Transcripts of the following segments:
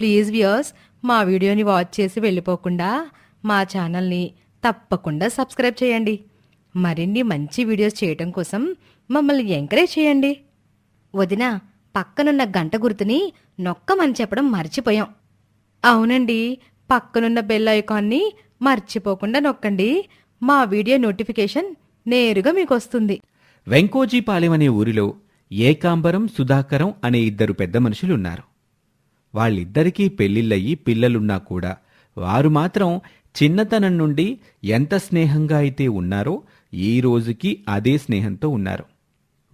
Please viewers మా వీడియోని watch చేసి వెళ్ళిపోకుండా మా ఛానల్ని తప్పకుండా సబ్స్క్రైబ్ చేయండి. మరిన్ని మంచి వీడియోస్ చేయటం కోసం మమ్మల్ని ఎంకరేజ్ చేయండి. వదిన పక్కనున్న గంట గుర్తుని నొక్కమని చెప్పడం మర్చిపోయాం. అవునండి పక్కనున్న బెల్ ఐకాన్ని మర్చిపోకుండా నొక్కండి. మా వీడియో నోటిఫికేషన్ నేరుగా మీకు వస్తుంది వెంకోజీపాలెం అనే ఊరిలో ఏకాంబరం సుధాకరం అనే ఇద్దరు పెద్ద మనుషులున్నారు. వాళ్ళిద్దరికీ పెళ్ళిళ్ళయి పిల్లలున్నా కూడా వారు మాత్రం చిన్నతనం నుండి ఎంత స్నేహంగా అయితే ఉన్నారో ఈ రోజుకి అదే స్నేహంతో ఉన్నారు.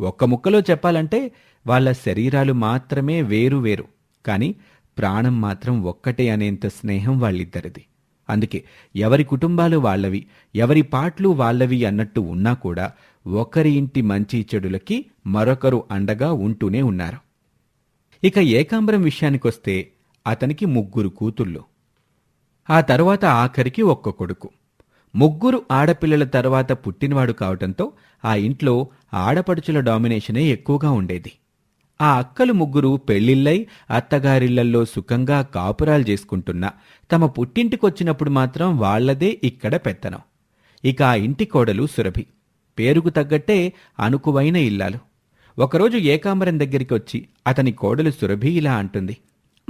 ఒక్క ముక్కలో చెప్పాలంటే వాళ్ళ శరీరాలు మాత్రమే వేరు వేరు కానీ ప్రాణం మాత్రం ఒక్కటే అనేంత స్నేహం వాళ్ళిద్దరిది. అందుకే ఎవరి కుటుంబాలు వాళ్ళవి ఎవరి పాటలు వాళ్ళవి అన్నట్టు ఉన్నా కూడా ఒకరి ఇంటి మంచి చెడులకి మరొకరు అండగా ఉంటూనే ఉన్నారు. ఇక ఏకాంబరం విషయానికొస్తే అతనికి ముగ్గురు కూతుళ్ళు. ఆ తర్వాత ఆఖరికి ఒక్క కొడుకు. ముగ్గురు ఆడపిల్లల తర్వాత పుట్టినవాడు కావటంతో ఆ ఇంట్లో ఆడపడుచుల డామినేషనే ఎక్కువగా ఉండేది. ఆ అక్కలు ముగ్గురు పెళ్ళిళ్ళై అత్తగారిళ్ళల్లో సుఖంగా కాపురాలు చేసుకుంటున్నా తమ పుట్టింటికొచ్చినప్పుడు మాత్రం వాళ్ళదే ఇక్కడ పెత్తనం. ఇక ఆ ఇంటి కోడలు సురభి. పేరుకు తగ్గట్టే అనుకువైన ఇల్లాలు. ఒకరోజు ఏకాంబరం దగ్గరికి వచ్చి అతని కోడలు సురభి ఇలా అంటుంది.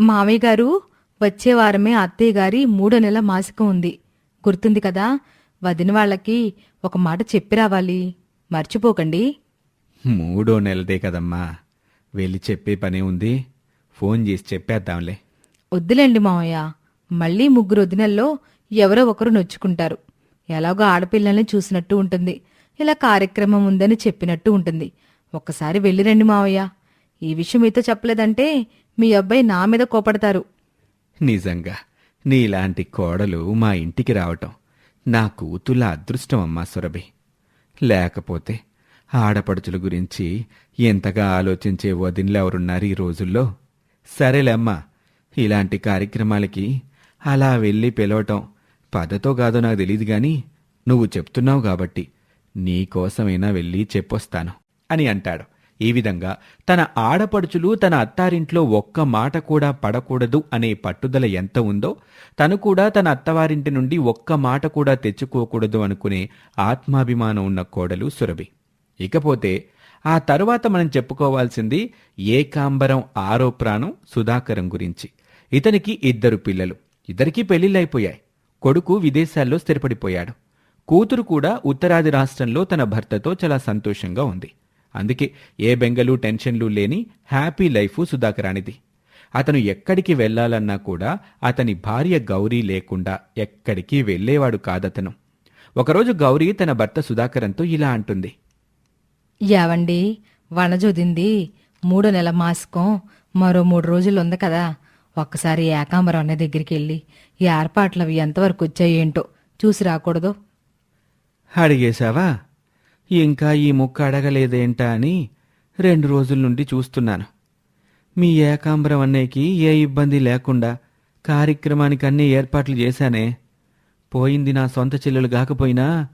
మామయ్య గారు వచ్చే వారమే అత్తయ్య గారి మూడో నెల మాసికం ఉంది. గుర్తుంది కదా వదిన వాళ్ళకి ఒక మాట చెప్పి రావాలి. మర్చిపోకండి. మూడో నెలదే కదమ్మా. వెళ్ళి చెప్పే పనే ఉంది. ఫోన్ చేసి చెప్పేద్దాంలే. వద్దులేండి మామయ్య మళ్ళీ ముగ్గురు వదినల్లో ఎవరో ఒకరు నొచ్చుకుంటారు. ఎలాగో ఆడపిల్లల్ని చూసినట్టు ఉంటుంది. ఇలా కార్యక్రమం ఉందని చెప్పినట్టు ఉంటుంది. ఒక్కసారి వెళ్ళిరండి మావయ్య. ఈ విషయం మీతో చెప్పలేదంటే మీ అబ్బాయి నా మీద కోపడతారు. నిజంగా నీలాంటి కోడలు మా ఇంటికి రావటం నా కూతుళ్ళ అదృష్టం అమ్మా సురభి. లేకపోతే ఆడపడుచుల గురించి ఎంతగా ఆలోచించే వదినలు ఎవరున్నారు ఈ రోజుల్లో? సరేలేమ్మా ఇలాంటి కార్యక్రమాలకి అలా వెళ్ళి పిలవటం పదతో కాదో నాకు తెలియదు గాని నువ్వు చెప్తున్నావు కాబట్టి నీకోసమైనా వెళ్ళి చెప్పొస్తాను. అని అంటాడు. ఈ విధంగా తన ఆడపడుచులు తన అత్తారింట్లో ఒక్క మాట కూడా పడకూడదు అనే పట్టుదల ఎంత ఉందో తను కూడా తన అత్తవారింటి నుండి ఒక్క మాట కూడా తెచ్చుకోకూడదు అనుకునే ఆత్మాభిమానం ఉన్న కోడలు సురభి. ఇకపోతే ఆ తరువాత మనం చెప్పుకోవాల్సింది ఏకాంబరం ఆరో ప్రాణం సుధాకరం గురించి. ఇతనికి ఇద్దరు పిల్లలు. ఇద్దరికీ పెళ్ళిళ్ళైపోయాయి కొడుకు విదేశాల్లో స్థిరపడిపోయాడు. కూతురు కూడా ఉత్తరాది రాష్ట్రంలో తన భర్తతో చాలా సంతోషంగా ఉంది. అందుకే ఏ బెంగలు టెన్షన్లు లేని హ్యాపీ లైఫ్ సుధాకరానిది. అతను ఎక్కడికి వెళ్ళాలన్నా కూడా అతని భార్య గౌరీ లేకుండా ఎక్కడికి వెళ్ళేవాడు కాదతను. ఒకరోజు గౌరీ తన భర్త సుధాకరంతో ఇలా అంటుంది. యావండి వనజొదింది మూడో నెల మాసికం మరో మూడు రోజులు ఉంది కదా. ఒక్కసారి ఏకాంబరం అన్న దగ్గరికి వెళ్ళి ఈ ఏర్పాట్లు అవి ఎంతవరకు వచ్చాయేంటో చూసి రాకూడదు. అడిగేశావా? ఇంకా ఈ ముక్క అడగలేదేంటా అని రెండు రోజుల నుండి చూస్తున్నాను. మీ ఏకాంబరం అన్నయ్యకి ఏ ఇబ్బంది లేకుండా కార్యక్రమానికి అన్ని ఏర్పాట్లు చేశానే. పోయింది నా సొంత చెల్లెలు కాకపోయినా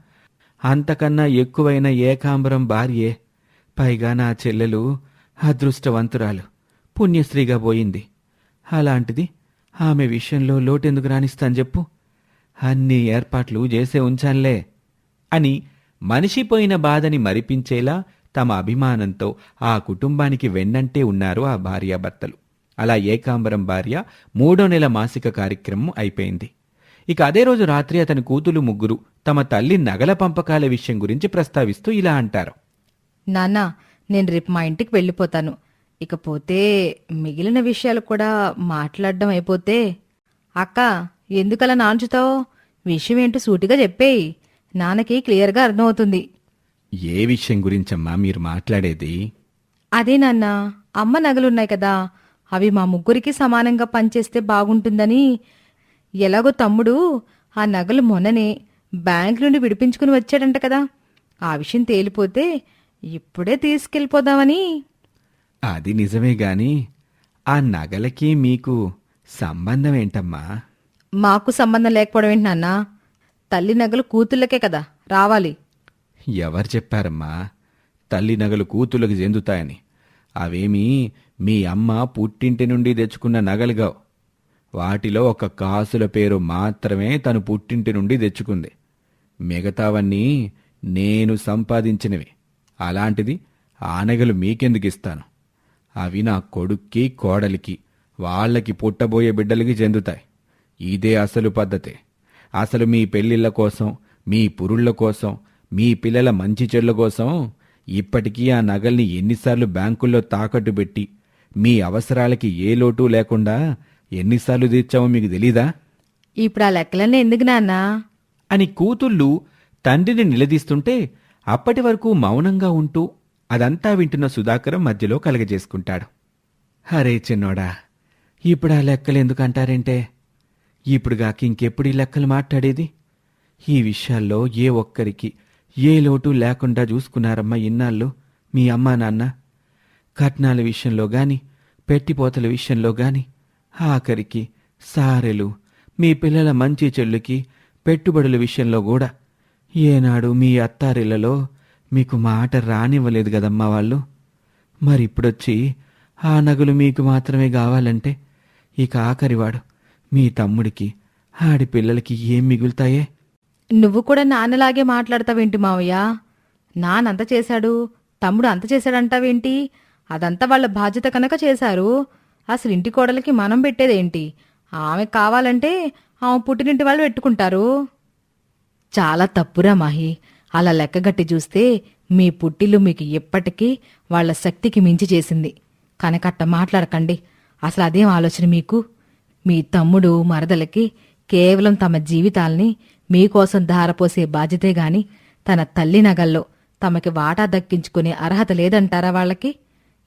అంతకన్నా ఎక్కువైన ఏకాంబరం భార్యే. పైగా నా చెల్లెలు అదృష్టవంతురాలు పుణ్యశ్రీగా పోయింది. అలాంటిది ఆమె విషయంలో లోటెందుకు రాణిస్తాను చెప్పు. అన్ని ఏర్పాట్లు చేసే ఉంచాన్లే అని మనిషిపోయిన బాధని మరిపించేలా తమ అభిమానంతో ఆ కుటుంబానికి వెన్నంటే ఉన్నారు ఆ భార్యాభర్తలు. అలా ఏకాంబరం భార్య మూడో నెల మాసిక కార్యక్రమం అయిపోయింది. ఇక అదే రోజు రాత్రి అతని కూతులు ముగ్గురు తమ తల్లి నగల పంపకాల విషయం గురించి ప్రస్తావిస్తూ ఇలా అంటారు. నానా నేను రేపు మా ఇంటికి వెళ్ళిపోతాను. ఇకపోతే మిగిలిన విషయాలు కూడా మాట్లాడడం అయిపోతే. అక్క ఎందుకలా నాంచుతావు విషయం ఏంటో సూటిగా చెప్పేయి. నాన్నకి క్లియర్గా అర్థమవుతుంది. ఏ విషయం గురించమ్మా మీరు మాట్లాడేది? అదే నాన్న అమ్మ నగలున్నాయి కదా అవి మా ముగ్గురికి సమానంగా పనిచేస్తే బాగుంటుందని. ఎలాగో తమ్ముడు ఆ నగలు మొన్ననే బ్యాంక్ నుండి విడిపించుకుని వచ్చాడంట కదా ఆ విషయం తేలిపోతే ఇప్పుడే తీసుకెళ్ళిపోదామని. అది నిజమే గాని ఆ నగలకి మీకు సంబంధం ఏంటమ్మా? మాకు సంబంధం లేకపోవడం ఏంటి నాన్న? తల్లి నగలు కూతుళ్ళకే కదా రావాలి. ఎవరు చెప్పారమ్మా? తల్లి నగలు కూతుళ్ళకి చెందుతాయని. అవేమీ మీ అమ్మ పుట్టింటి నుండి తెచ్చుకున్న నగలుగావు వాటిలో ఒక కాసుల పేరు మాత్రమే తను పుట్టింటి నుండి తెచ్చుకుంది. మిగతావన్నీ నేను సంపాదించినవి. అలాంటిది ఆ నగలు మీకెందుకు ఇస్తాను? అవి నా కొడుక్కి కోడలికి వాళ్ళకి పుట్టబోయే బిడ్డలకి చెందుతాయి. ఇదే అసలు పద్ధతే. అసలు మీ పెళ్ళిళ్ళ కోసం మీ పురుళ్ళ కోసం మీ పిల్లల మంచి చెడ్ల కోసం ఇప్పటికీ ఆ నగల్ని ఎన్నిసార్లు బ్యాంకుల్లో తాకట్టు పెట్టి మీ అవసరాలకి ఏ లోటు లేకుండా ఎన్నిసార్లు తీర్చామో మీకు తెలీదా? ఇప్పుడు ఆ లెక్కలన్నీ ఎందుకు నాన్నా? అని కూతుళ్ళు తండ్రిని నిలదీస్తుంటే అప్పటి వరకు మౌనంగా ఉంటూ అదంతా వింటున్న సుధాకరం మధ్యలో కలగజేసుకుంటాడు. హరే చిన్నోడా ఇప్పుడు ఆ లెక్కలు ఎందుకంటారేంటే ఇప్పుడుగాక ఇంకెప్పుడు ఈ లెక్కలు మాట్లాడేది? ఈ విషయాల్లో ఏ ఒక్కరికి ఏ లోటు లేకుండా చూసుకున్నారమ్మా ఇన్నాళ్ళు మీ అమ్మా నాన్న. కట్నాల విషయంలో గాని పెట్టిపోతల విషయంలో గాని ఆఖరికి సారెలు మీ పిల్లల మంచి చెల్లుకి పెట్టుబడుల విషయంలో కూడా ఏనాడు మీ అత్తారిళ్ళలో మీకు మాట రానివ్వలేదు కదమ్మా వాళ్ళు. మరిప్పుడొచ్చి ఆ నగలు మీకు మాత్రమే కావాలంటే ఇక ఆఖరివాడు మీ తమ్ముడికి ఆడి పిల్లలకి ఏం మిగులుతాయే? నువ్వు కూడా నాన్నలాగే మాట్లాడతావేంటి మావయ్య? నానంత చేశాడు తమ్ముడు అంత చేశాడంటావేంటి? అదంతా వాళ్ళ బాధ్యత కనుక చేశారు అసలు ఇంటి కోడలకి మనం పెట్టేదేంటి? ఆమె కావాలంటే ఆమె పుట్టినింటి వాళ్ళు పెట్టుకుంటారు. చాలా తప్పురా మాహి. అలా లెక్కగట్టి చూస్తే మీ పుట్టిల్లు మీకు ఎప్పటికీ వాళ్ళ శక్తికి మించి చేసింది. కనకట్ట మాట్లాడకండి. అసలు అదేం ఆలోచన మీకు? మీ తమ్ముడు మరదలకి కేవలం తమ జీవితాల్ని మీకోసం ధారపోసే బాధ్యతే గాని తన తల్లి నగల్లో తమకి వాటా దక్కించుకునే అర్హత లేదంటారా వాళ్ళకి?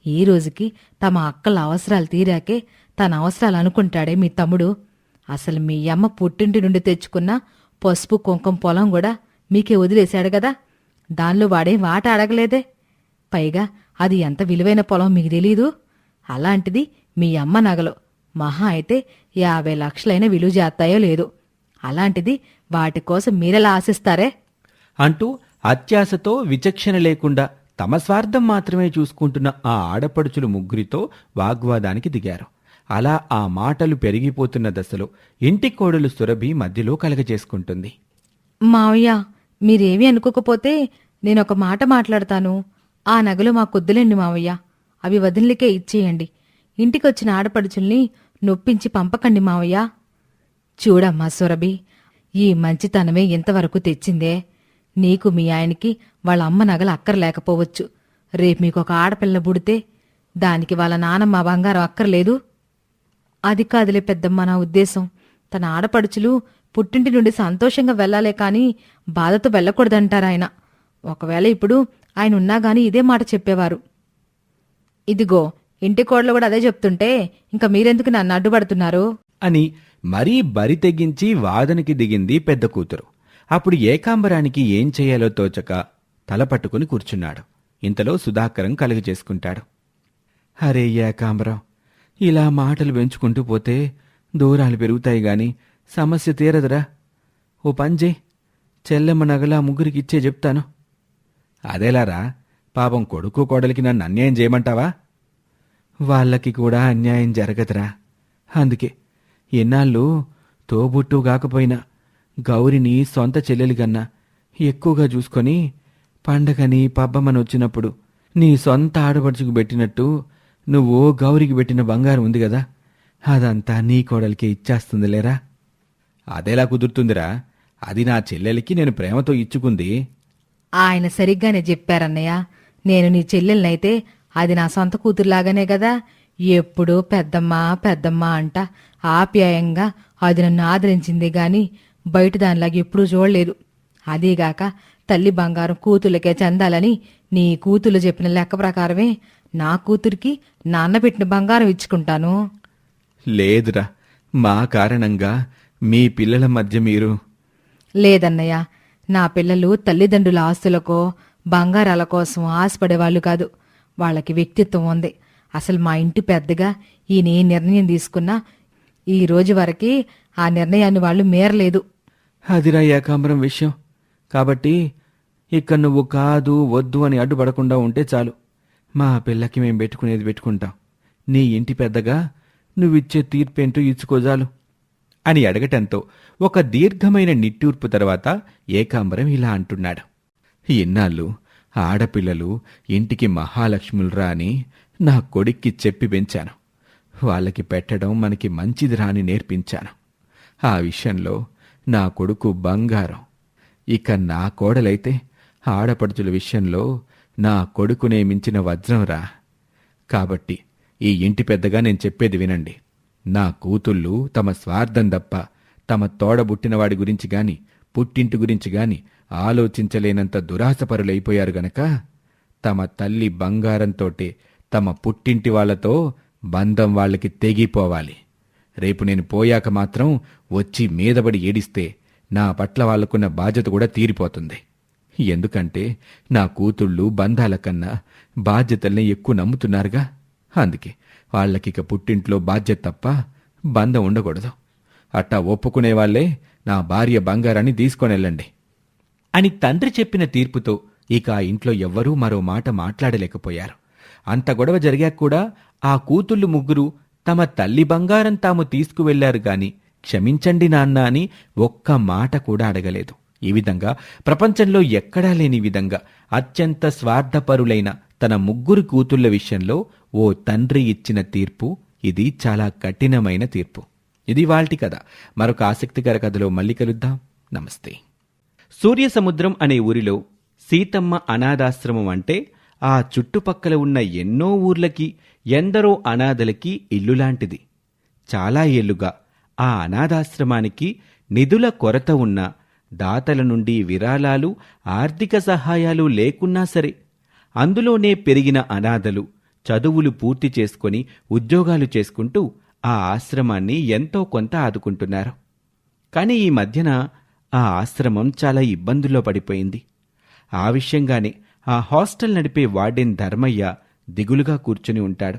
ఈ రోజుకి తమ అక్కల అవసరాలు తీరాకే తన అవసరాలు అనుకుంటాడే మీ తమ్ముడు. అసలు మీ అమ్మ పుట్టింటి నుండి తెచ్చుకున్న పసుపు కుంకుమ పొలం కూడా మీకే వదిలేశాడు కదా? దానిలో వాడే వాట అడగలేదే. పైగా అది ఎంత విలువైన పొలం మీకు తెలీదు? అలాంటిది మీ అమ్మ నగలు మహా అయితే యాభై లక్షలైన విలువ చేస్తాయో లేదు. అలాంటిది వాటి కోసం మీరెలా ఆశిస్తారే? అంటూ అత్యాశతో విచక్షణ లేకుండా తమ స్వార్థం మాత్రమే చూసుకుంటున్న ఆ ఆడపడుచులు ముగ్గురితో వాగ్వాదానికి దిగారు. అలా ఆ మాటలు పెరిగిపోతున్న దశలో ఇంటి కోడలు సురభి మధ్యలో కలగజేసుకుంటుంది మావయ్య మీరేమీ అనుకోకపోతే నేను ఒక మాట మాట్లాడతాను. ఆ నగలు మా కొద్దులేండి మావయ్య. అవి వదినలకే ఇచ్చేయండి. ఇంటికొచ్చిన ఆడపడుచుల్ని నొప్పించి పంపకండి మావయ్య. చూడమ్మా సురభి ఈ మంచితనమే ఇంతవరకు తెచ్చిందే. నీకు మీ ఆయనకి వాళ్ళ అమ్మ నగలు అక్కర్లేకపోవచ్చు. రేపు మీకు ఒక ఆడపిల్ల పుడితే దానికి వాళ్ళ నానమ్మ బంగారం అక్కర్లేదు. అది కాదులే పెద్దమ్మ నా ఉద్దేశం. తన ఆడపడుచులు పుట్టింటి నుండి సంతోషంగా వెళ్ళాలే కాని బాధతో వెళ్ళకూడదంటారాయన ఒకవేళ ఇప్పుడు ఆయన ఉన్నా గాని ఇదే మాట చెప్పేవారు. ఇదిగో ఇంటి కోడలు కూడా అదే చెప్తుంటే ఇంకా మీరెందుకు నన్ను అడ్డుపడుతున్నారు? అని మరీ బరి తెగించి వాదనకి దిగింది పెద్ద కూతురు. అప్పుడు ఏకాంబరానికి ఏం చేయాలో తోచక తల పట్టుకుని కూర్చున్నాడు. ఇంతలో సుధాకరం కలుగు చేసుకుంటాడు. అరే ఏకాంబరం ఇలా మాటలు పెంచుకుంటూ పోతే దూరాలు పెరుగుతాయి గాని సమస్య తీరదురా. ఓ పంజే చెల్లెమ్మ నగలా ముగ్గురికి ఇచ్చే చెప్తాను. అదేలారా పాపం కొడుకు కోడలికి నన్ను అన్యాయం చేయమంటావా? వాళ్ళకి కూడా అన్యాయం జరగదురా. అందుకే ఎన్నాళ్ళు తోబుట్టు కాకపోయినా గౌరిని సొంత చెల్లెలిగన్నా ఎక్కువగా చూసుకొని పండగని పబ్బమని వచ్చినప్పుడు నీ సొంత ఆడపడుచుకు పెట్టినట్టు నువ్వు గౌరికి పెట్టిన బంగారం ఉంది కదా అదంతా నీ కోడలికి ఇచ్చేస్తుంది లేరా? కుదురుతుందిరా. అది నా చెల్లెలికి నేను ప్రేమతో ఇచ్చుకుంది. ఆయన సరిగ్గానే చెప్పారన్నయ్య. నేను నీ చెల్లెలనైతే అది నా సొంత కూతురులాగానే కదా? ఎప్పుడూ పెద్దమ్మ పెద్దమ్మ అంట. ఆప్యాయంగా అది నన్ను ఆదరించింది గాని బయట దానిలాగా ఎప్పుడూ చూడలేదు. అదీగాక తల్లి బంగారం కూతుళ్ళకే చెందాలని నీ కూతురు చెప్పిన లెక్క ప్రకారమే నా కూతురికి నాన్న పెట్టిన బంగారం ఇచ్చుకుంటాను. లేదురా. మా కారణంగా మీ పిల్లల మధ్య మీరు లేదన్నయ్య నా పిల్లలు తల్లిదండ్రుల ఆస్తులకో బంగారాల కోసం ఆశపడేవాళ్ళు కాదు. వాళ్ళకి వ్యక్తిత్వం ఉంది. అసలు మా ఇంటి పెద్దగా ఈయన ఏ నిర్ణయం తీసుకున్నా ఈ రోజు వరకు ఆ నిర్ణయాన్ని వాళ్ళు మేరలేదు. అదిరా ఏకాంబరం విషయం. కాబట్టి ఇక్కడ నువ్వు కాదు వద్దు అని అడ్డుపడకుండా ఉంటే చాలు. మా పిల్లకి మేం పెట్టుకునేది పెట్టుకుంటాం. నీ ఇంటి పెద్దగా నువ్విచ్చే తీర్పేంటూ ఇచ్చుకోజాలు అని అడగటంతో ఒక దీర్ఘమైన నిట్టూర్పు తర్వాత ఏకాంబరం ఇలా అంటున్నాడు. ఇన్నాళ్ళు ఆడపిల్లలు ఇంటికి మహాలక్ష్ములు అని నా కొడుక్కి చెప్పి పెంచాను. వాళ్ళకి పెట్టడం మనకి మంచిదిరా అని నేర్పించాను. ఆ విషయంలో నా కొడుకు బంగారం. ఇక నా కోడలైతే ఆడపడుచుల విషయంలో నా కొడుకునే మించిన వజ్రంరా కాబట్టి ఈ ఇంటి పెద్దగా నేను చెప్పేది వినండి. నా కూతుళ్ళు తమ స్వార్థం తప్ప తమ తోడబుట్టినవాడి గురించి గాని పుట్టింటి గురించి గాని ఆలోచించలేనంత దురాశపరులైపోయారు గనక తమ తల్లి బంగారంతోటే తమ పుట్టింటి వాళ్ళతో బంధం వాళ్ళకి తెగిపోవాలి. రేపు నేను పోయాక మాత్రం వచ్చి మీదబడి ఏడిస్తే నా పట్ల వాళ్ళకున్న బాధ్యత కూడా తీరిపోతుంది. ఎందుకంటే నా కూతుళ్ళు బంధాల కన్నా బాధ్యతల్ని ఎక్కువ నమ్ముతున్నారుగా. అందుకే వాళ్ళకిక పుట్టింట్లో బాధ్యత తప్ప బంధం ఉండకూడదు. అట్టా ఒప్పుకునే వాళ్ళే నా భార్య బంగారాన్ని తీసుకొని వెళ్ళండి అని తండ్రి చెప్పిన తీర్పుతో ఇక ఆ ఇంట్లో ఎవ్వరూ మరో మాట మాట్లాడలేకపోయారు. అంత గొడవ జరిగాక కూడా ఆ కూతుళ్ళు ముగ్గురు తమ తల్లి బంగారం తాము తీసుకువెళ్ళారు గాని క్షమించండి నాన్న అని ఒక్క మాట కూడా అడగలేదు. ఈ విధంగా ప్రపంచంలో ఎక్కడా లేని విధంగా అత్యంత స్వార్థపరులైన తన ముగ్గురు కూతుళ్ళ విషయంలో ఓ తండ్రి ఇచ్చిన తీర్పు ఇది చాలా కఠినమైన తీర్పు. ఇది వాల్టి కథ. మరొక ఆసక్తికర కథలో మళ్ళీ కలుద్దాం. నమస్తే. సూర్యసముద్రం అనే ఊరిలో సీతమ్మ అనాథాశ్రమం అంటే ఆ చుట్టుపక్కల ఉన్న ఎన్నో ఊర్లకి ఎందరో అనాథలకి ఇల్లులాంటిది చాలా ఏళ్ళుగా ఆ అనాథాశ్రమానికి నిధుల కొరత ఉన్న దాతల నుండి విరాళాలు ఆర్థిక సహాయాలు లేకున్నా సరే అందులోనే పెరిగిన అనాథలు చదువులు పూర్తి చేసుకొని ఉద్యోగాలు చేసుకుంటూ ఆ ఆశ్రమాన్ని ఎంతో కొంత ఆదుకుంటున్నారు. కానీ ఈ మధ్యన ఆ ఆశ్రమం చాలా ఇబ్బందుల్లో పడిపోయింది. ఆ విషయంగానే ఆ హాస్టల్ నడిపే వార్డెన్ ధర్మయ్య దిగులుగా కూర్చుని ఉంటాడు.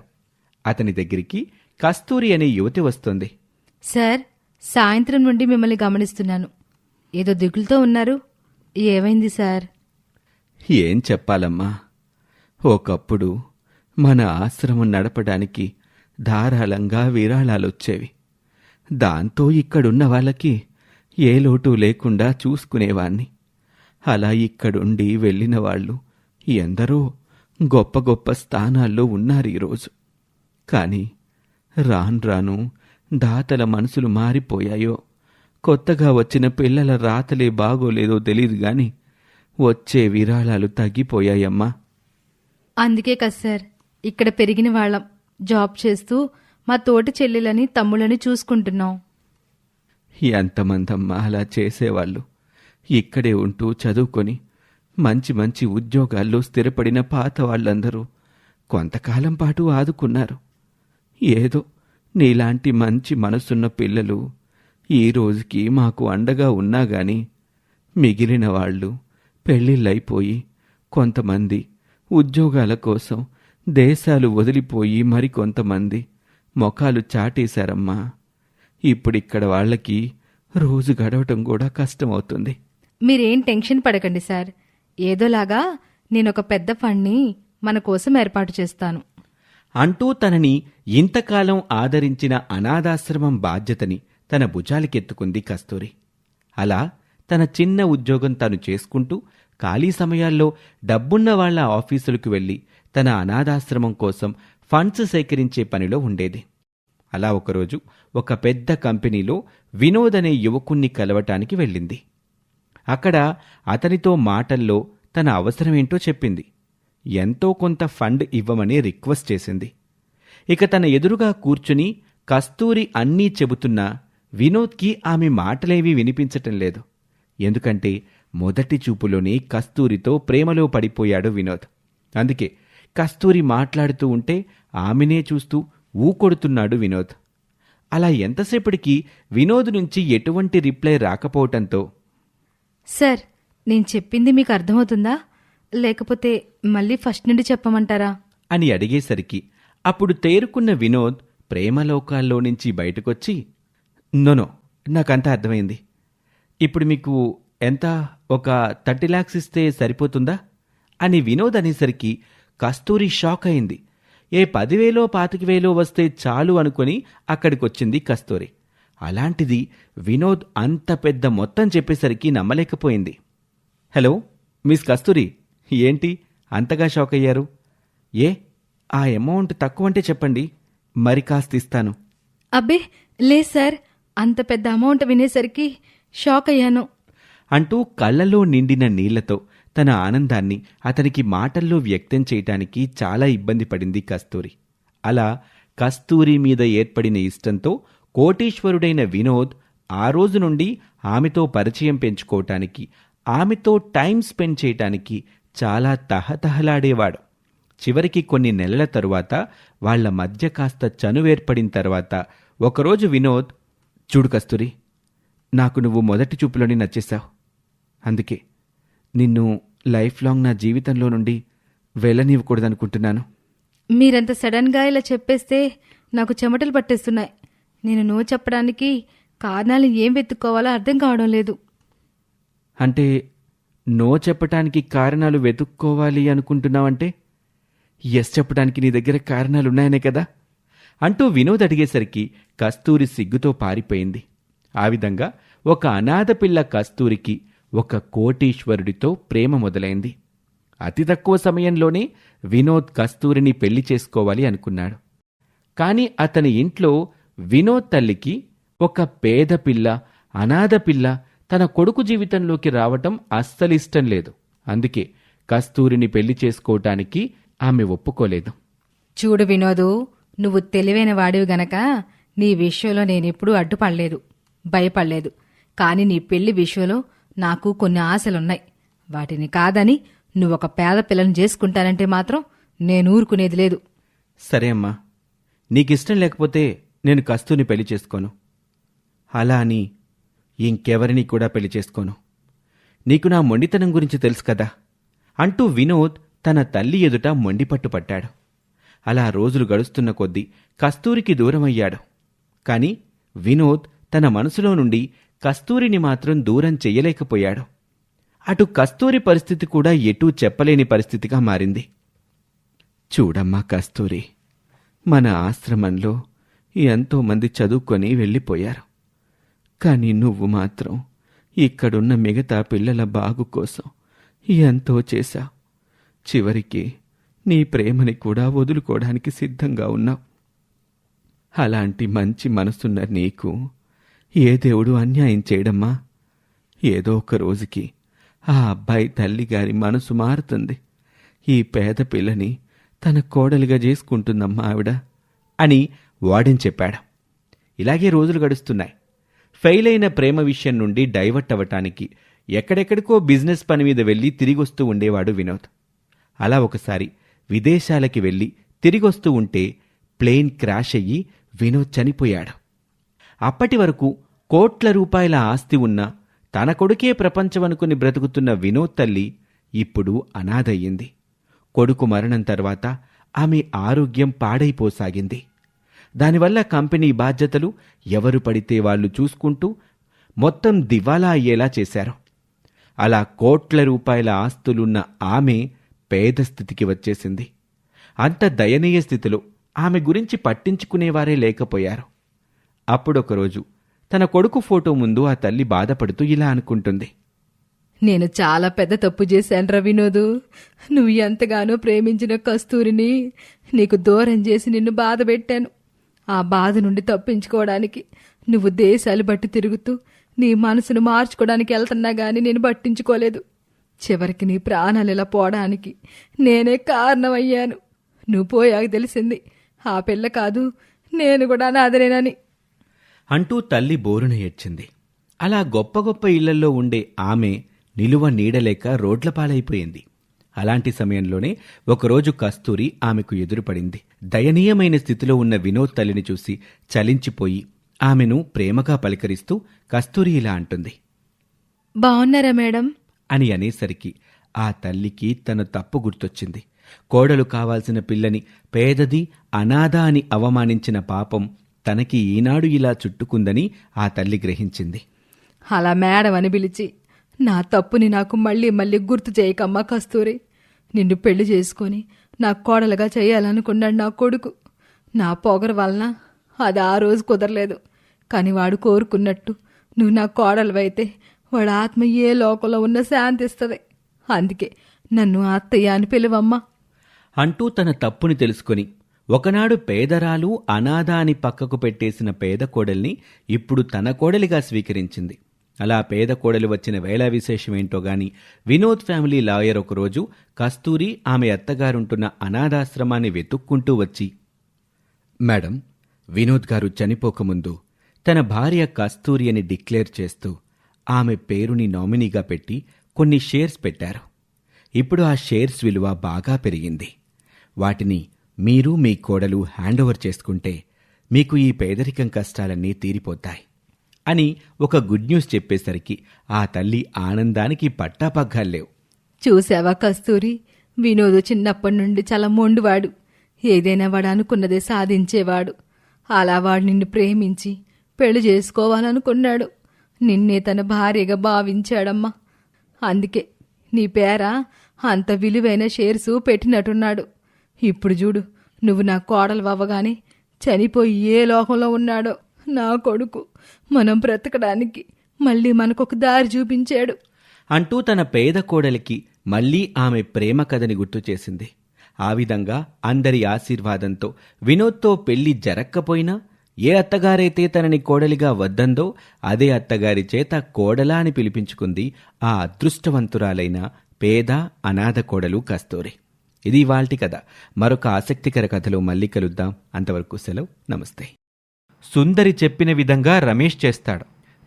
అతని దగ్గరికి కస్తూరి అనే యువతి వస్తుంది. సార్ సాయంత్రం నుండి మిమ్మల్ని గమనిస్తున్నాను. ఏదో దిగులుతో ఉన్నారు. ఏమైంది సార్? ఏం చెప్పాలమ్మా? ఒకప్పుడు మన ఆశ్రమం నడపడానికి ధారాళంగా విరాళాలొచ్చేవి. దాంతో ఇక్కడున్న వాళ్ళకి ఏ లోటు లేకుండా చూసుకునేవాణ్ణి. అలా ఇక్కడుండి వెళ్ళిన వాళ్ళు ఎందరో గొప్ప గొప్ప స్థానాల్లో ఉన్నారు ఈరోజు. కానీ రాను రాను దాతల మనసులు మారిపోయాయో. కొత్తగా వచ్చిన పిల్లల రాతలే బాగోలేదో తెలియదు గాని వచ్చే విరాళాలు తగ్గిపోయాయమ్మా. అందుకే కదా సార్ ఇక్కడ పెరిగిన వాళ్ళం. జాబ్ చేస్తూ మా తోటి చెల్లెలని తమ్ముళ్ళని చూసుకుంటున్నాం. ఎంతమందమ్మా అలా చేసేవాళ్ళు. ఇక్కడే ఉంటూ చదువుకొని మంచి మంచి ఉద్యోగాల్లో స్థిరపడిన పాత వాళ్ళందరూ కొంతకాలం పాటు ఆదుకున్నారు. ఏదో నీలాంటి మంచి మనసున్న పిల్లలు ఈ రోజుకి మాకు అండగా ఉన్నా గాని మిగిలిన వాళ్ళు పెళ్ళిళ్ళైపోయి కొంతమంది ఉద్యోగాల కోసం దేశాలు వదిలిపోయి మరికొంతమంది మొఖాలు చాటేశారమ్మా. ఇప్పుడిక్కడ వాళ్ళకి రోజు గడవటం కూడా కష్టమవుతుంది. మీరేం టెన్షన్ పడకండి సార్. ఏదోలాగా నేను ఒక పెద్ద ఫండ్ని మన కోసం ఏర్పాటు చేస్తాను. అంటూ తనని ఇంతకాలం ఆదరించిన అనాథాశ్రమం బాధ్యతని తన భుజాలకెత్తుకుంది కస్తూరి. అలా తన చిన్న ఉద్యోగం తాను చేసుకుంటూ ఖాళీ సమయాల్లో డబ్బున్న వాళ్ళ ఆఫీసులకు వెళ్ళి తన అనాథాశ్రమం కోసం ఫండ్స్ సేకరించే పనిలో ఉండేది. అలా ఒకరోజు ఒక పెద్ద కంపెనీలో వినోద్ అనే యువకుణ్ణి కలవటానికి వెళ్ళింది. అక్కడ అతనితో మాటల్లో తన అవసరమేంటో చెప్పింది. ఎంతో కొంత ఫండ్ ఇవ్వమని రిక్వెస్ట్ చేసింది. ఇక తన ఎదురుగా కూర్చుని కస్తూరి అన్నీ చెబుతున్నా వినోద్కి ఆమె మాటలేవీ వినిపించటం లేదు. ఎందుకంటే మొదటి చూపులోనే కస్తూరితో ప్రేమలో పడిపోయాడు వినోద్. అందుకే కస్తూరి మాట్లాడుతూ ఉంటే ఆమెనే చూస్తూ ఊకొడుతున్నాడు వినోద్. అలా ఎంతసేపటికి వినోద్ నుంచి ఎటువంటి రిప్లై రాకపోవటంతో? సార్ నేను చెప్పింది మీకు అర్థమవుతుందా? లేకపోతే మళ్ళీ ఫస్ట్ నుండి చెప్పమంటారా? అని అడిగేసరికి అప్పుడు తేరుకున్న వినోద్ ప్రేమలోకాల్లో నుంచి బయటకొచ్చి నోనో నాకంతా అర్థమైంది. ఇప్పుడు మీకు ఎంత ఒక థర్టీ ల్యాక్స్ ఇస్తే సరిపోతుందా? అని వినోద్ అనేసరికి కస్తూరి షాక్ అయింది. ఏ పదివేలో పాతికవేలో వస్తే చాలు అనుకొని అక్కడికొచ్చింది కస్తూరి. అలాంటిది వినోద్ అంత పెద్ద మొత్తం చెప్పేసరికి నమ్మలేకపోయింది. హలో మిస్ కస్తూరి ఏంటి? అంతగా షాక్ అయ్యారు ఏ ఆ అమౌంట్ తక్కువ అంటే చెప్పండి. మరి కాస్త ఇస్తాను. అబ్బే లేదు సార్. అంత పెద్ద అమౌంట్ వినేసరికి షాక్ అయ్యాను అంటూ కళ్ళలో నిండిన నీళ్ళతో తన ఆనందాన్ని అతనికి మాటల్లో వ్యక్తం చేయటానికి చాలా ఇబ్బంది పడింది కస్తూరి. అలా కస్తూరి మీద ఏర్పడిన ఇష్టంతో కోటీశ్వరుడైన వినోద్ ఆ రోజు నుండి ఆమెతో పరిచయం పెంచుకోవటానికి ఆమెతో టైం స్పెండ్ చేయటానికి చాలా తహతహలాడేవాడు. చివరికి కొన్ని నెలల తరువాత వాళ్ళ మధ్య కాస్త చనువేర్పడిన తర్వాత ఒకరోజు వినోద్ చూడు కస్తూరి నాకు నువ్వు మొదటి చూపులోనే నచ్చేశావు. అందుకే నిన్ను లైఫ్ లాంగ్ నా జీవితంలో నుండి వెళ్ళనివ్వకూడదనుకుంటున్నాను. మీరంత సడన్గా ఇలా చెప్పేస్తే నాకు చెమటలు పట్టేస్తున్నాయి. నేను నో చెప్పడానికి కారణాలు ఏం వెతుక్కోవాలో అర్థం కావడం లేదు. అంటే నో చెప్పటానికి కారణాలు వెతుక్కోవాలి అనుకుంటున్నావంటే? ఎస్ చెప్పడానికి నీ దగ్గర కారణాలు ఉన్నాయనే కదా? అంటూ వినోద్ అడిగేసరికి కస్తూరి సిగ్గుతో పారిపోయింది. ఆ విధంగా ఒక అనాథ పిల్ల కస్తూరికి ఒక కోటీశ్వరుడితో ప్రేమ మొదలైంది. అతి తక్కువ సమయంలోనే వినోద్ కస్తూరిని పెళ్ళి చేసుకోవాలి అనుకున్నాడు. కాని అతని ఇంట్లో వినోద్ తల్లికి ఒక పేద పిల్ల అనాథ పిల్ల తన కొడుకు జీవితంలోకి రావటం అస్సలిష్టం లేదు. అందుకే కస్తూరిని పెళ్ళి చేసుకోవటానికి ఆమె ఒప్పుకోలేదు. చూడు వినోదు నువ్వు తెలివైన వాడివి గనక నీ విషయంలో నేనెప్పుడూ అడ్డుపడలేదు భయపడలేదు. కానీ నీ పెళ్ళి విషయంలో నాకు కొన్ని ఆశలున్నాయి. వాటిని కాదని నువ్వు ఒక పేద పిల్లని చేసుకుంటానంటే మాత్రం నేను ఊరుకునేది లేదు. సరే అమ్మా. నీకిష్టం లేకపోతే నేను కస్తూరిని పెళ్ళి చేసుకోను. అలా అని ఇంకెవరిని కూడా పెళ్ళి చేసుకోను. నీకు నా మొండితనం గురించి తెలుసు కదా. అంటూ వినోద్ తన తల్లి ఎదుట మొండిపట్టు పట్టాడు. అలా రోజులు గడుస్తున్న కొద్దీ కస్తూరికి దూరమయ్యాడు. కాని వినోద్ తన మనసులో నుండి కస్తూరిని మాత్రం దూరం చెయ్యలేకపోయాడు. అటు కస్తూరి పరిస్థితి కూడా ఎటూ చెప్పలేని పరిస్థితిగా మారింది. చూడమ్మా కస్తూరి మన ఆశ్రమంలో ఎంతోమంది చదువుకొని వెళ్ళిపోయారు. కానీ నువ్వు మాత్రం ఇక్కడున్న మిగతా పిల్లల బాగు కోసం ఎంతో చేశావు. చివరికి నీ ప్రేమని కూడా వదులుకోవడానికి సిద్ధంగా ఉన్నావు. అలాంటి మంచి మనసున్న నీకు ఏ దేవుడు అన్యాయం చేయడమ్మా? ఏదో ఒక రోజుకి ఆ అబ్బాయి తల్లిగారి మనసు మారుతుంది. ఈ పేద పిల్లని తన కోడలిగా చేసుకుంటుందమ్మా ఆవిడ అని వాడని చెప్పాడు. ఇలాగే రోజులు గడుస్తున్నాయి. ఫెయిల్ అయిన ప్రేమ విషయం నుండి డైవర్ట్ అవ్వటానికి ఎక్కడెక్కడికో బిజినెస్ పని మీద వెళ్ళి తిరిగొస్తూ ఉండేవాడు వినోద్. అలా ఒకసారి విదేశాలకి వెళ్ళి తిరిగొస్తూ ఉంటే ప్లేన్ క్రాష్ అయ్యి వినోద్ చనిపోయాడు. అప్పటి వరకు కోట్ల రూపాయల ఆస్తి ఉన్న తన కొడుకే ప్రపంచమనుకుని బ్రతుకుతున్న వినోద్ తల్లి ఇప్పుడు అనాథయ్యింది. కొడుకు మరణం తర్వాత ఆమె ఆరోగ్యం పాడైపోసాగింది. దానివల్ల కంపెనీ బాధ్యతలు ఎవరు పడితే వాళ్ళు చూసుకుంటూ మొత్తం దివాలా అయ్యేలా చేశారు. అలా కోట్ల రూపాయల ఆస్తులున్న ఆమె పేద స్థితికి వచ్చేసింది. అంత దయనీయ స్థితిలో ఆమె గురించి పట్టించుకునేవారే లేకపోయారు. అప్పుడొకరోజు తన కొడుకు ఫోటో ముందు ఆ తల్లి బాధపడుతూ ఇలా అనుకుంటుంది. నేను చాలా పెద్ద తప్పు చేశానురా వినోదు. నువ్వు ఎంతగానో ప్రేమించిన కస్తూరిని నీకు దూరం చేసి నిన్ను బాధ పెట్టాను. ఆ బాధ నుండి తప్పించుకోవడానికి నువ్వు దేశాలు బట్టి తిరుగుతూ నీ మనసును మార్చుకోవడానికి వెళ్తున్నా గాని నేను పట్టించుకోలేదు. చివరికి నీ ప్రాణాలు ఇలా పోవడానికి నేనే కారణమయ్యాను. నువ్వు పోయాక తెలిసింది ఆ పిల్ల కాదు నేను కూడా నాదనేనని. అంటూ తల్లి బోరున ఏడ్చింది. అలా గొప్ప గొప్ప ఇళ్ళల్లో ఉండే ఆమె నిలువ నీడలేక రోడ్ల పాలైపోయింది. అలాంటి సమయంలోనే ఒకరోజు కస్తూరి ఆమెకు ఎదురుపడింది. దయనీయమైన స్థితిలో ఉన్న వినోద్ తల్లిని చూసి చలించిపోయి ఆమెను ప్రేమగా పలకరిస్తూ కస్తూరి ఇలా అంటుంది. బాగున్నారా మేడం? అని అనేసరికి ఆ తల్లికి తన తప్పు గుర్తొచ్చింది. కోడలు కావాల్సిన పిల్లని పేదది అనాథ అని అవమానించిన పాపం తనకి ఈనాడు ఇలా చుట్టుకుందని ఆ తల్లి గ్రహించింది. అలా మేడం అని పిలిచి నా తప్పుని నాకు మళ్ళీ మళ్ళీ గుర్తు చేయకమ్మా కస్తూరి. నిన్ను పెళ్ళి చేసుకొని నా కోడలుగా చేయాలనుకున్నాడు నా కొడుకు. నా పొగరు వలన అది ఆ రోజు కుదరలేదు. కానీ వాడు కోరుకున్నట్టు నువ్వు నా కోడలువైతే వాడు ఆత్మ ఏ లోకంలో ఉన్న శాంతిస్తుంది అందుకే నన్ను అత్తయ్య అని పిలువమ్మా. అంటూ తన తప్పుని తెలుసుకొని ఒకనాడు పేదరాలు అనాథ అని పక్కకు పెట్టేసిన పేద కోడల్ని ఇప్పుడు తన కోడలిగా స్వీకరించింది. అలా పేద కోడలు వచ్చిన వేళ విశేషమేంటో గాని వినోద్ ఫ్యామిలీ లాయర్ ఒకరోజు కస్తూరి ఆమె అత్తగారుంటున్న అనాథాశ్రమాన్ని వెతుక్కుంటూ వచ్చి మేడం వినోద్ గారు చనిపోకముందు తన భార్య కస్తూరి అని డిక్లేర్ చేస్తూ ఆమె పేరుని నామినీగా పెట్టి కొన్ని షేర్స్ పెట్టారు. ఇప్పుడు ఆ షేర్స్ విలువ బాగా పెరిగింది. వాటిని మీరు మీ కోడలు హ్యాండోవర్ చేసుకుంటే మీకు ఈ పేదరికం కష్టాలన్నీ తీరిపోతాయి అని ఒక గుడ్ న్యూస్ చెప్పేసరికి ఆ తల్లి ఆనందానికి పట్టాపగ్గాలేవు చూసావా కస్తూరి? వినోదు చిన్నప్పటి నుండి చాలా మొండువాడు. ఏదైనా వాడు అనుకున్నదే సాధించేవాడు. అలా వాడు నిన్ను ప్రేమించి పెళ్ళి చేసుకోవాలనుకున్నాడు. నిన్నే తన భార్యగా భావించాడమ్మా. అందుకే నీ పేర అంత విలువైన షేర్సు పెట్టినట్టున్నాడు. ఇప్పుడు చూడు నువ్వు నా కోడలు అవ్వగానే చనిపోయి ఏ లోకంలో ఉన్నాడో నా కొడుకు మనం బ్రతకడానికి మళ్ళీ మనకొక దారి చూపించాడు. అంటూ తన పేద కోడలికి మళ్ళీ ఆమె ప్రేమ కథని గుర్తు చేసింది. ఆ విధంగా అందరి ఆశీర్వాదంతో వినోద్తో పెళ్ళి జరక్కపోయినా ఏ అత్తగారైతే తనని కోడలిగా వద్దందో అదే అత్తగారి చేత కోడలా అని పిలిపించుకుంది ఆ అదృష్టవంతురాలైన పేద అనాథ కోడలు కస్తూరి. ఇది వాల్టి కథ. మరొక ఆసక్తికర కథలో మళ్ళీ కలుద్దాం. అంతవరకు సెలవు. నమస్తే. సుందరి చెప్పిన విధంగా రమేష్ చేస్తాడు.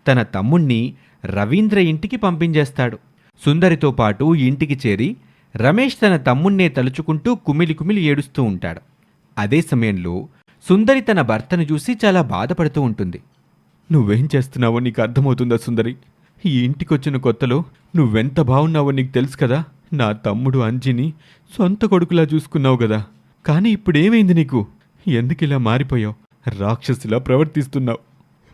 తన తమ్ముణ్ణి రవీంద్ర ఇంటికి పంపించేస్తాడు. సుందరితో పాటు ఇంటికి చేరి రమేష్ తన తమ్ముణ్ణే తలుచుకుంటూ కుమిలి కుమిలి ఏడుస్తూ ఉంటాడు. అదే సమయంలో సుందరి తన భర్తను చూసి చాలా బాధపడుతూ ఉంటుంది. నువ్వేం చేస్తున్నావో నీకు అర్థమవుతుందా సుందరి? ఈ ఇంటికొచ్చిన కొత్తలో నువ్వెంత బాగున్నావో నీకు తెలుసు కదా? నా తమ్ముడు అంజిని సొంత కొడుకులా చూసుకున్నావు కదా కానీ ఇప్పుడేమైంది నీకు? ఎందుకిలా మారిపోయావు? రాక్షసిలా ప్రవర్తిస్తున్నావు.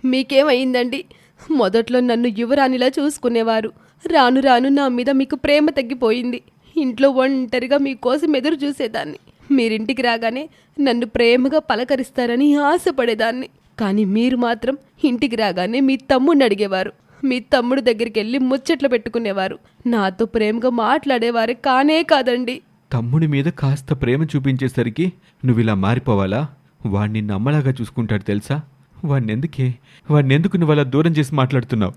మీకేమైందండి? మొదట్లో నన్ను యువరాణిలా చూసుకునేవారు. రాను రాను నా మీద మీకు ప్రేమ తగ్గిపోయింది. ఇంట్లో ఒంటరిగా మీకోసం ఎదురు చూసేదాన్ని. మీరింటికి రాగానే నన్ను ప్రేమగా పలకరిస్తారని ఆశపడేదాన్ని. కానీ మీరు మాత్రం ఇంటికి రాగానే మీ తమ్ముడిని అడిగేవారు. మీ తమ్ముడు దగ్గరికి వెళ్ళి ముచ్చట్లు పెట్టుకునేవారు. నాతో ప్రేమగా మాట్లాడేవారే కానే కాదండి. తమ్ముడి మీద కాస్త ప్రేమ చూపించేసరికి నువ్విలా మారిపోవాలా? వాణ్ణి నమ్మలాగా చూసుకుంటాడు తెలుసా? వాణ్ణెందుకే? వాణ్ణెందుకు నువ్వు అలా దూరం చేసి మాట్లాడుతున్నావు?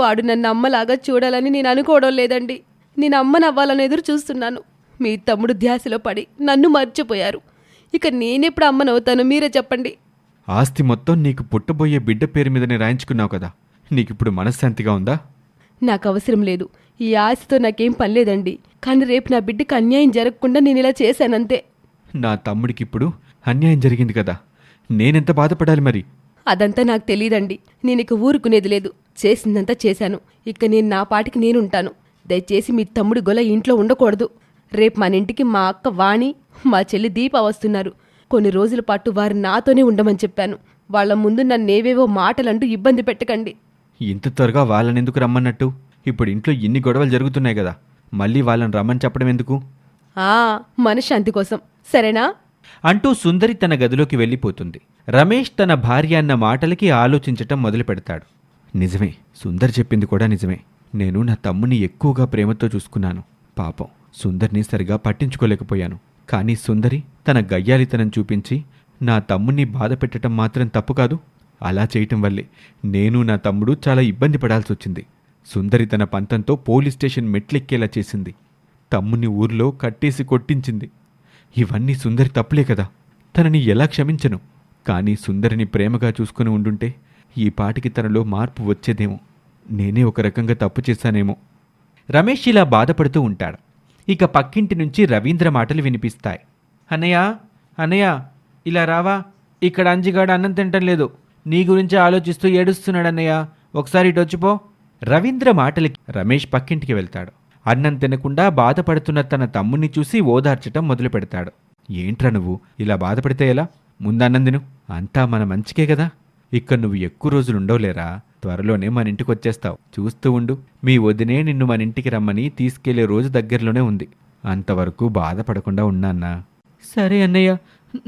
వాడు నన్ను అమ్మలాగా చూడాలని నేను అనుకోవడం లేదండి. నేను అమ్మనవ్వాలని ఎదురు చూస్తున్నాను. మీ తమ్ముడు ధ్యాసలో పడి నన్ను మర్చిపోయారు. ఇక నేనెప్పుడు అమ్మనవుతాను మీరే చెప్పండి. ఆస్తి మొత్తం నీకు పుట్టబోయే బిడ్డ పేరు మీదనే రాయించుకున్నావు కదా. నీకిప్పుడు మనశ్శాంతిగా ఉందా? నాకు అవసరం లేదు. ఈ ఆశతో నాకేం పని లేదండి. కానీ రేపు నా బిడ్డకి అన్యాయం జరగకుండా నేను ఇలా చేశానంతే. నా తమ్ముడికి ఇప్పుడు అన్యాయం జరిగింది కదా. నేనెంత బాధపడాలి మరి? అదంతా నాకు తెలియదండి నేను ఇక ఊరుకునేది లేదు. చేసిందంతా చేశాను. ఇక నేను నా పాటికి నేనుంటాను. దయచేసి మీ తమ్ముడు గొల ఇంట్లో ఉండకూడదు. రేపు మన ఇంటికి మా అక్క వాణి మా చెల్లి దీప వస్తున్నారు. కొన్ని రోజుల పాటు వారు నాతోనే ఉండమని చెప్పాను. వాళ్ళ ముందు నన్నేవేవో మాటలంటూ ఇబ్బంది పెట్టకండి. ఇంత త్వరగా వాళ్ళని ఎందుకు రమ్మన్నట్టు? ఇప్పుడు ఇంట్లో ఇన్ని గొడవలు జరుగుతున్నాయి కదా. మళ్ళీ వాళ్ళని రమ్మని చెప్పడం ఎందుకు? ఆ మనశ్శాంతి కోసం. సరేనా? అంటూ సుందరి తన గదిలోకి వెళ్ళిపోతుంది. రమేష్ తన భార్య అన్న మాటలకి ఆలోచించటం మొదలు పెడతాడు. నిజమే సుందర్ చెప్పింది కూడా నిజమే. నేను నా తమ్ముని ఎక్కువగా ప్రేమతో చూసుకున్నాను. పాపం సుందర్ని సరిగా పట్టించుకోలేకపోయాను. కానీ సుందరి తన గయ్యాలితనం చూపించి నా తమ్ముణ్ణి బాధ పెట్టడం మాత్రం తప్పు కాదు. అలా చేయటం వల్లే నేను నా తమ్ముడు చాలా ఇబ్బంది పడాల్సి వచ్చింది. సుందరి తన పంతంతో పోలీస్ స్టేషన్ మెట్లెక్కేలా చేసింది. తమ్ముని ఊర్లో కట్టేసి కొట్టించింది. ఇవన్నీ సుందరి తప్పులే కదా. తనని ఎలా క్షమించను? కానీ సుందరిని ప్రేమగా చూసుకుని ఉండుంటే ఈ పాటికి తనలో మార్పు వచ్చేదేమో. నేనే ఒక రకంగా తప్పు చేశానేమో. రమేష్ ఇలా బాధపడుతూ ఉంటాడు. ఇక పక్కింటి నుంచి రవీంద్ర మాటలు వినిపిస్తాయి. అన్నయ్య అన్నయ్య ఇలా రావా? ఇక్కడ అంజిగాడు అన్నం తింటం లేదు. నీ గురించి ఆలోచిస్తూ ఏడుస్తున్నాడన్నయ్య. ఒకసారి ఇటు వచ్చిపో రవీంద్ర మాటలకి రమేష్ పక్కింటికి వెళ్తాడు. అన్నం తినకుండా బాధపడుతున్న తన తమ్ముణ్ణి చూసి ఓదార్చటం మొదలు పెడతాడు ఏంట్రా నువ్వు? ఇలా బాధపడితే ఎలా? ముందు అన్నం తిను. అంతా మన మంచికే కదా. ఇక్కడ నువ్వు ఎక్కువ రోజులు ఉండవులేరా త్వరలోనే మన ఇంటికి వచ్చేస్తావు చూస్తూ ఉండు. మీ వదినే నిన్ను మన ఇంటికి రమ్మని తీసుకెళ్ళే రోజు దగ్గరలోనే ఉంది. అంతవరకు బాధపడకుండా ఉన్నాన్నా సరే అన్నయ్య.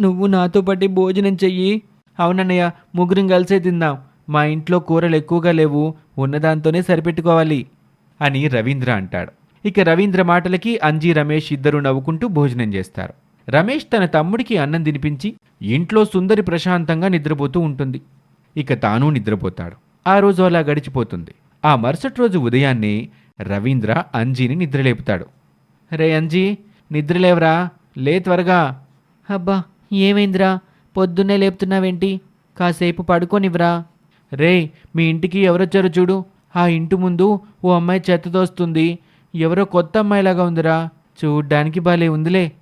నువ్వు నాతో పాటు భోజనం చెయ్యి. అవునన్నయ్య ముగ్గురం కలిసే తిందాం. మా ఇంట్లో కూరలు ఎక్కువగా లేవు ఉన్నదాంతోనే సరిపెట్టుకోవాలి అని రవీంద్ర అంటాడు. ఇక రవీంద్ర మాటలకి అంజీ రమేష్ ఇద్దరు నవ్వుకుంటూ భోజనం చేస్తారు. రమేష్ తన తమ్ముడికి అన్నం తినిపించి ఇంట్లో సుందరి ప్రశాంతంగా నిద్రపోతూ ఉంటుంది. ఇక తాను నిద్రపోతాడు. ఆ రోజు అలా గడిచిపోతుంది. ఆ మరుసటి రోజు ఉదయాన్నే రవీంద్ర అంజీని నిద్రలేపుతాడు. రే అంజీ నిద్రలేవరా? లే త్వరగా. అబ్బా ఏమైందిరా? పొద్దున్నే లేపుతున్నావేంటి? కాసేపు పడుకోనివ్వరా. రే మీ ఇంటికి ఎవరొచ్చారో చూడు. ఆ ఇంటి ముందు ఓ అమ్మాయి చెత్త తోస్తుంది. ఎవరో కొత్త అమ్మాయిలాగా ఉందిరా. చూడ్డానికి భలే ఉందిలే.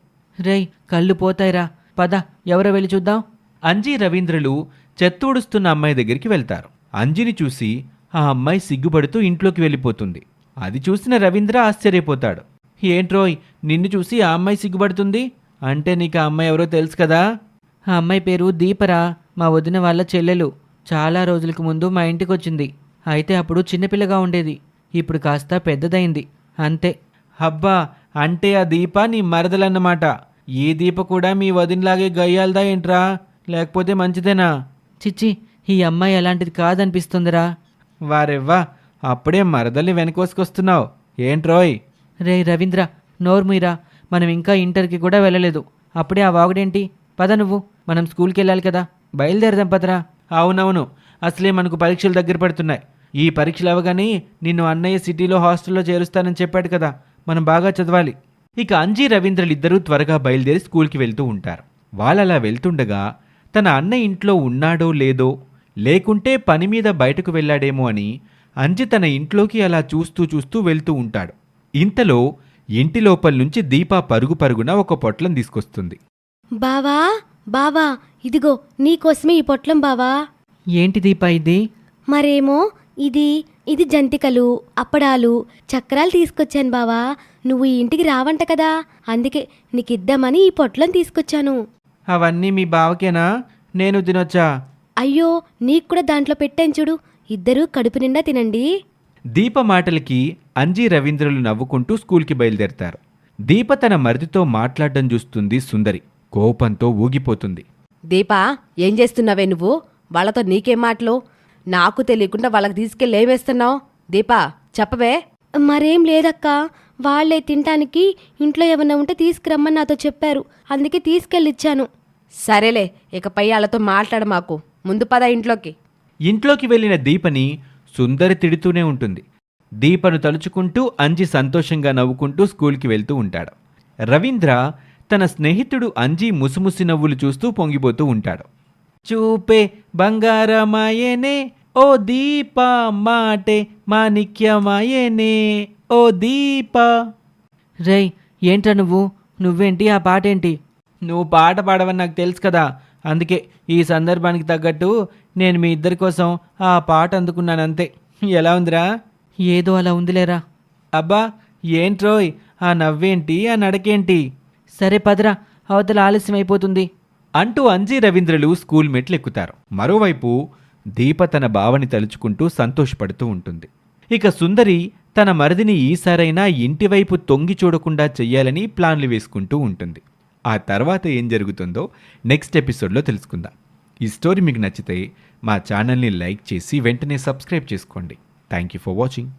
రేయ్ కళ్ళు పోతాయిరా. పద ఎవరో వెళ్ళి చూద్దాం. అంజీ రవీంద్రలు చెత్తూడుస్తున్న అమ్మాయి దగ్గరికి వెళ్తారు. అంజిని చూసి ఆ అమ్మాయి సిగ్గుపడుతూ ఇంట్లోకి వెళ్ళిపోతుంది. అది చూసిన రవీంద్ర ఆశ్చర్యపోతాడు. ఏంట్రోయ్ నిన్ను చూసి ఆ అమ్మాయి సిగ్గుపడుతుంది? అంటే నీకు ఆ అమ్మాయి ఎవరో తెలుసు కదా? ఆ అమ్మాయి పేరు దీపరా మా వదిన వాళ్ళ చెల్లెలు. చాలా రోజులకు ముందు మా ఇంటికి వచ్చింది అయితే అప్పుడు చిన్నపిల్లగా ఉండేది. ఇప్పుడు కాస్త పెద్దదైంది. అంతే. అబ్బా అంటే ఆ దీప నీ మరదలన్నమాట. ఈ దీప కూడా మీ వదినలాగే గయ్యాలదా ఏంట్రా? లేకపోతే మంచిదేనా? చిచ్చి ఈ అమ్మాయి అలాంటిది కాదనిపిస్తుందిరా. వారెవ్వా అప్పుడే మరదల్ని వెనకోసుకొస్తున్నావు. ఏంట్రోయ్ రే రవీంద్ర నోర్ముయిరా మనం ఇంకా ఇంటర్కి కూడా వెళ్ళలేదు. అప్పుడే ఆ వాగుడేంటి? పద నువ్వు. మనం స్కూల్కి వెళ్ళాలి కదా. బయలుదేరదాం పదరా. అవునవును. అసలే మనకు పరీక్షలు దగ్గర పడుతున్నాయి. ఈ పరీక్షలు అవగానే నిన్ను అన్నయ్య సిటీలో హాస్టల్లో చేరుస్తానని చెప్పాడు కదా. మనం బాగా చదవాలి. ఇక అంజీ రవీంద్రలిద్దరూ త్వరగా బయలుదేరి స్కూల్కి వెళ్తూ ఉంటారు. వాళ్ళు అలా వెళ్తుండగా తన అన్న ఇంట్లో ఉన్నాడో లేదో లేకుంటే పని మీద బయటకు వెళ్ళాడేమో అని అంజి తన ఇంట్లోకి అలా చూస్తూ చూస్తూ వెళ్తూ ఉంటాడు. ఇంతలో ఇంటి లోపల నుంచి దీప పరుగు పరుగున ఒక పొట్లం తీసుకొస్తుంది. బావా బావా ఇదిగో నీకోసమే ఈ పొట్లం బావా. ఏంటి దీపా ఇది? మరేమో ఇది ఇది జంతికలు అప్పడాలు చక్రాలు తీసుకొచ్చాను బావా. నువ్వు ఈ ఇంటికి రావంట కదా అందుకే నీకిద్దామని ఈ పొట్లం తీసుకొచ్చాను. అవన్నీ మీ బావకేనా? నేను తినొచ్చా? అయ్యో నీకు కూడా దాంట్లో పెట్టాను చూడు. ఇద్దరూ కడుపు నిండా తినండి. దీప మాటలకి అంజీ రవీంద్రలు నవ్వుకుంటూ స్కూల్కి బయలుదేరతారు. దీప తన మరిదితో మాట్లాడడం చూస్తుంది సుందరి. కోపంతో ఊగిపోతుంది. దీపా ఏం చేస్తున్నావే నువ్వు? వాళ్ళతో నీకేం మాటలు? నాకు తెలియకుండా వాళ్ళకి తీసుకెళ్ళి ఏమేస్తున్నావు దీపా చెప్పవే. మరేం లేదక్కా. వాళ్ళే తినటానికి ఇంట్లో ఏమన్నా ఉంటే తీసుకురమ్మని నాతో చెప్పారు. అందుకే తీసుకెళ్ళిచ్చాను. సరేలే ఇకపై వాళ్ళతో మాట్లాడ మాకు. ముందు పద ఇంట్లోకి. ఇంట్లోకి వెళ్ళిన దీపని సుందరి తిడుతూనే ఉంటుంది. దీపను తలుచుకుంటూ అంజి సంతోషంగా నవ్వుకుంటూ స్కూల్కి వెళ్తూ ఉంటాడు. రవీంద్ర తన స్నేహితుడు అంజీ ముసిముసి నవ్వులు చూస్తూ పొంగిపోతూ ఉంటాడు. చూపే బంగారమాయేనే ఓ దీప మాటే మాణిక్యమాయేనే ఓ దీప. రేయ్ ఏంట్రా నువ్వు? నువ్వేంటి? ఆ పాట ఏంటి నువ్వు పాట పాడవని నాకు తెలుసు కదా. అందుకే ఈ సందర్భానికి తగ్గట్టు నేను మీ ఇద్దరి కోసం ఆ పాట అందుకున్నాను అంతే. ఎలా ఉందిరా? ఏదో అలా ఉందిలేరా? అబ్బా ఏంట్రోయ్? ఆ నవ్వేంటి? ఆ నడకేంటి? సరే పదరా అవతల ఆలస్యం అయిపోతుంది. అంటూ అంజీ రవీంద్రలు స్కూల్ మెట్లెక్కుతారు. మరోవైపు దీప తన బావని తలుచుకుంటూ సంతోషపడుతూ ఉంటుంది. ఇక సుందరి తన మరిదిని ఈసారైనా ఇంటివైపు తొంగి చూడకుండా చెయ్యాలని ప్లాన్లు వేసుకుంటూ ఉంటుంది. ఆ తర్వాత ఏం జరుగుతుందో నెక్స్ట్ ఎపిసోడ్లో తెలుసుకుందాం. ఈ స్టోరీ మీకు నచ్చితే మా ఛానల్ని లైక్ చేసి వెంటనే సబ్స్క్రైబ్ చేసుకోండి. Thank you for watching.